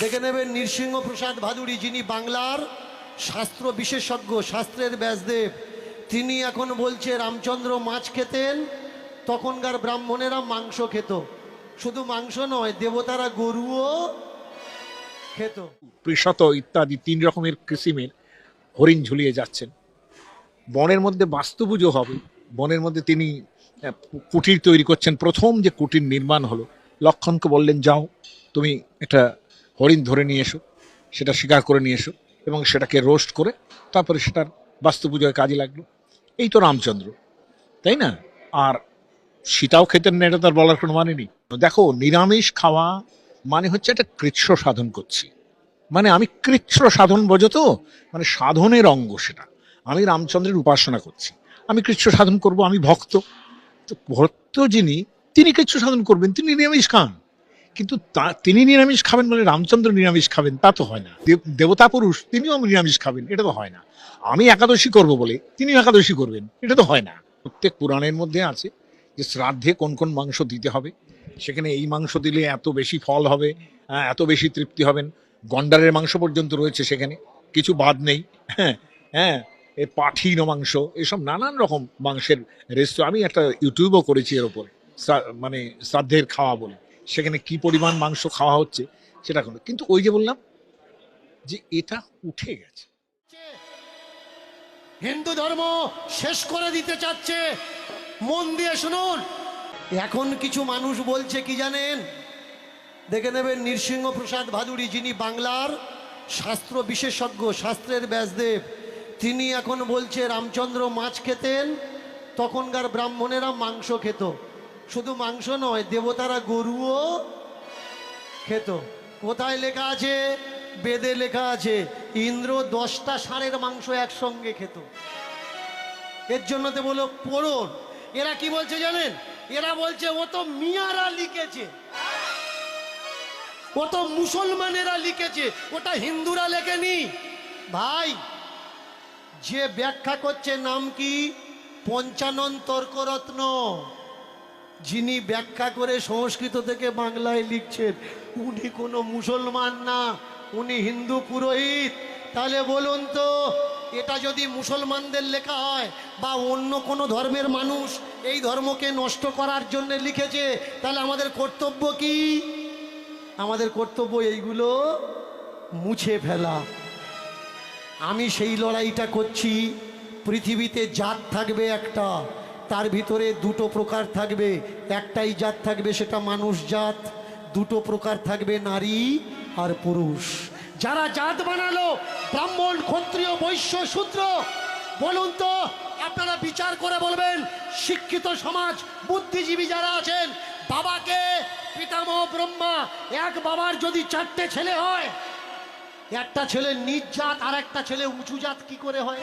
দেখে নেবেন নৃসিংহ প্রসাদ ভাদুড়ি যিনি বাংলার শাস্ত্র বিশেষজ্ঞ, শাস্ত্রের ব্যাসদেব। তিনি এখন বলছে, রামচন্দ্র মাছ খেতেন, তখনকার ব্রাহ্মণেরা মাংস খেত। শুধু মাংস নয়, দেবতারা গরুও খেত। পৃষত ইত্যাদি তিন রকমের কিসিমের হরিণ ঝুলিয়ে যাচ্ছেন। বনের মধ্যে বাস্তু পুজো হবে। বনের মধ্যে তিনি কুটির তৈরি করছেন। প্রথম যে কুটির নির্মাণ হলো, লক্ষণকে বললেন, যাও, তুমি একটা হরিণ ধরে নিয়ে এসো, সেটা শিকার করে নিয়ে এসো এবং সেটাকে রোস্ট করে তারপরে সেটার বাস্তু পুজোয় কাজে লাগল। এই তো রামচন্দ্র, তাই না? আর সীতাও খেতেন না, এটা তার বলার কোনো মানে নেই। দেখো, নিরামিষ খাওয়া মানে হচ্ছে একটা কৃচ্ছ সাধন করছি। মানে আমি কৃচ্ছ সাধন বোঝো তো? মানে সাধনের অঙ্গ সেটা। আমি রামচন্দ্রের উপাসনা করছি। আমি কৃচ্ছ সাধন করব, আমি ভক্ত। তো ভক্ত যিনি, তিনি কৃচ্ছ সাধন করবেন, তিনি নিরামিষ খান। কিন্তু তিনি নিরামিষ খাবেন মানে রামচন্দ্র নিরামিষ খাবেন তা তো হয় না। দেব- দেবতা পুরুষ তিনিও নিরামিষ খাবেন এটা তো হয় না। আমি একাদশী করব বলে তিনিও একাদশী করবেন এটা তো হয় না। প্রত্যেক পুরাণের মধ্যে আছে যে শ্রাদ্ধে কোন কোন মাংস দিতে হবে সেখানে এই মাংস দিলে এত বেশি ফল হবে আহ, এত বেশি তৃপ্তি হবেন। গন্ডারের মাংস পর্যন্ত রয়েছে সেখানে কিছু বাদ নেই হ্যাঁ হ্যাঁ এ পাঠির মাংস এসব নানান রকম মাংসের রেস্টু আমি একটা ইউটিউবও করেছি এর ওপরে মানে শ্রাদ্ধের খাওয়া বলে। সেখানে কি পরিমাণ মাংস খাওয়া হচ্ছে সেটা কোনো। কিন্তু ওই যে বললাম যে এটা উঠে গেছে। হিন্দু ধর্ম শেষ করে দিতে চাচ্ছে। মন দিয়ে শুনুন। এখন কিছু মানুষ বলছে কি জানেন? দেখে নেবেন নৃসিংহ প্রসাদ ভাদুড়ি যিনি বাংলার শাস্ত্র বিশেষজ্ঞ, শাস্ত্রের ব্যাসদেব, তিনি এখন বলছে, রামচন্দ্র মাছ খেতেন, তখনকার ব্রাহ্মণেরা মাংস খেত। শুধু মাংস নয়, দেবতারা গরুও খেত। কোথায় লেখা আছে? বেদে লেখা আছে, ইন্দ্র দশটা ষাঁড়ের মাংস একসঙ্গে খেত। এর জন্য তো বলো পড়ুন। এরা কি বলছে জানেন? এরা বলছে, ও তো মিয়ারা লিখেছে। ও তো মুসলমানেরা লিখেছে। ওটা হিন্দুরা লেখেনি। ভাই, যে ব্যাখ্যা করছে নাম কি? পঞ্চানন তর্করত্ন। যিনি ব্যাখ্যা করে সংস্কৃত থেকে বাংলায় লিখছেন, উনি কোনো মুসলমান না, উনি হিন্দু পুরোহিত। তাহলে বলুন তো, এটা যদি মুসলমানদের লেখা হয় বা অন্য কোনো ধর্মের মানুষ এই ধর্মকে নষ্ট করার জন্য লিখেছে, তাহলে আমাদের কর্তব্য কি? আমাদের কর্তব্য এইগুলো মুছে ফেলা। আমি সেই লড়াইটা করছি, পৃথিবীতে জাত থাকবে একটা। তার ভিতরে দুটো প্রকার থাকবে। একটাই জাত থাকবে, সেটা মানুষ জাত। দুটো প্রকার থাকবে, নারী আর পুরুষ। যারা জাত বানালো, ব্রাহ্মণ, ক্ষত্রিয়, বৈশ্য, শূদ্র, বলুন তো, আপনারা বিচার করে বলবেন, শিক্ষিত সমাজ, বুদ্ধিজীবী যারা আছেন, বাবাকে পিতামহ ব্রহ্মা, এক বাবার যদি চারটে ছেলে হয়, একটা ছেলে নিজ জাত, আর একটা ছেলে উঁচু জাত, কি করে হয়?